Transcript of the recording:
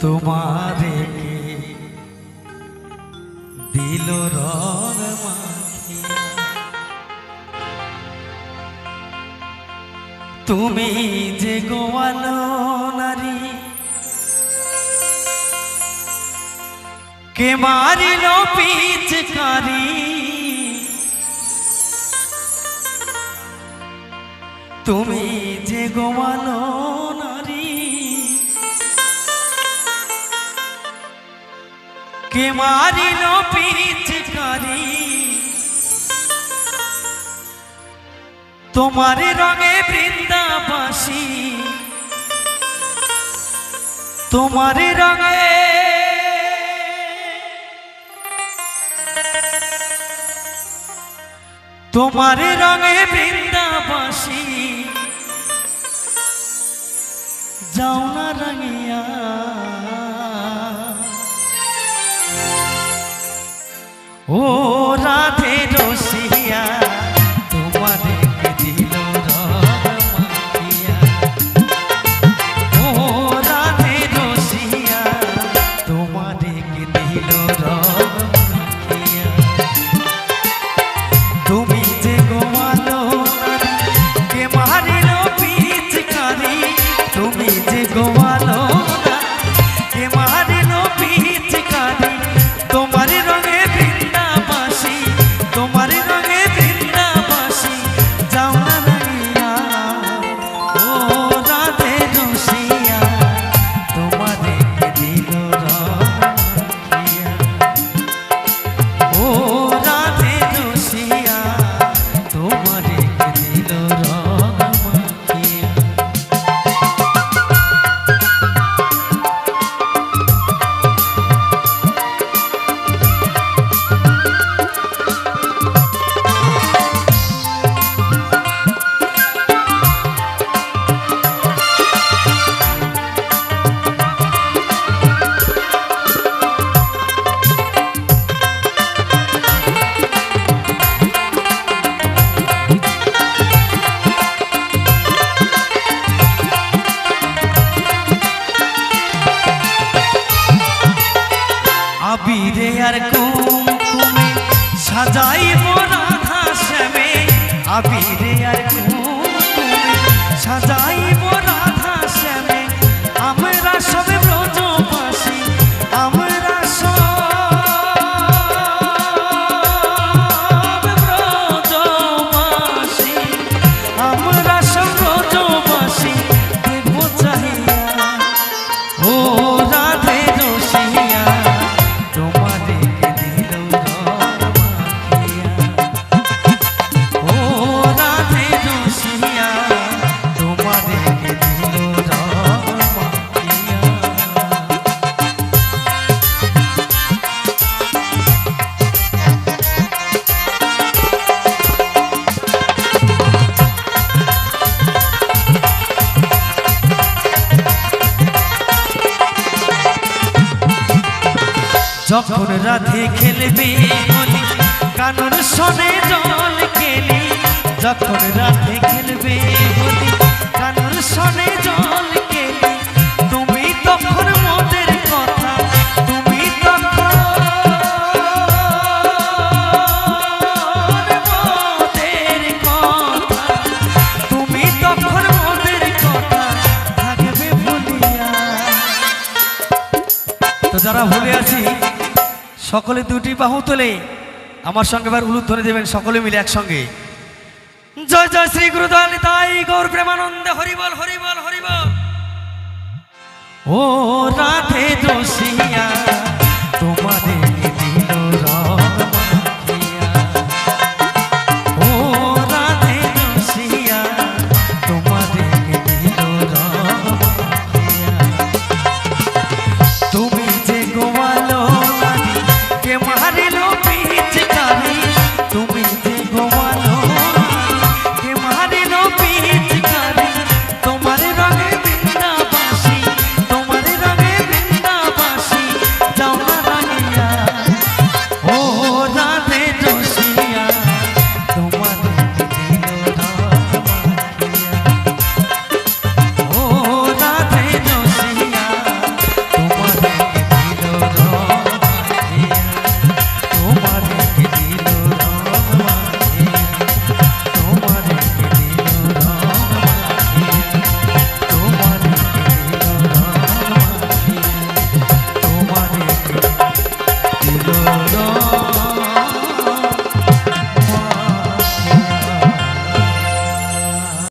তোমারে দিল রং তুমি যে গোয়ালো নারী কে মারিল পিচকারি কে মারিল পিচকারি তোমার রঙে বৃন্দাবাসী। তোমার রঙে তোমার রঙে বৃন্দাবাসী। যাও না রঙিয়া। আবিরে আর কুমকুমে সাজাইব রাধা শ্যামে। আবিরে আর কুমকুমে সাজাইব যখন রাধে খেলবে বলি কানুর শোনে জল কেলি। যখন রাধে খেলবে বলি কানুর শোনে জল সকলে দুটি বাহু তোলে। আমার সঙ্গে এবার উলুদ ধরে দেবেন, সকলে মিলে একসঙ্গে। জয় জয় শ্রী গুরুদয়াল তাই গৌর প্রেমানন্দে, হরিবল হরিবল হরিবল। ও রাধে দোষিয়া।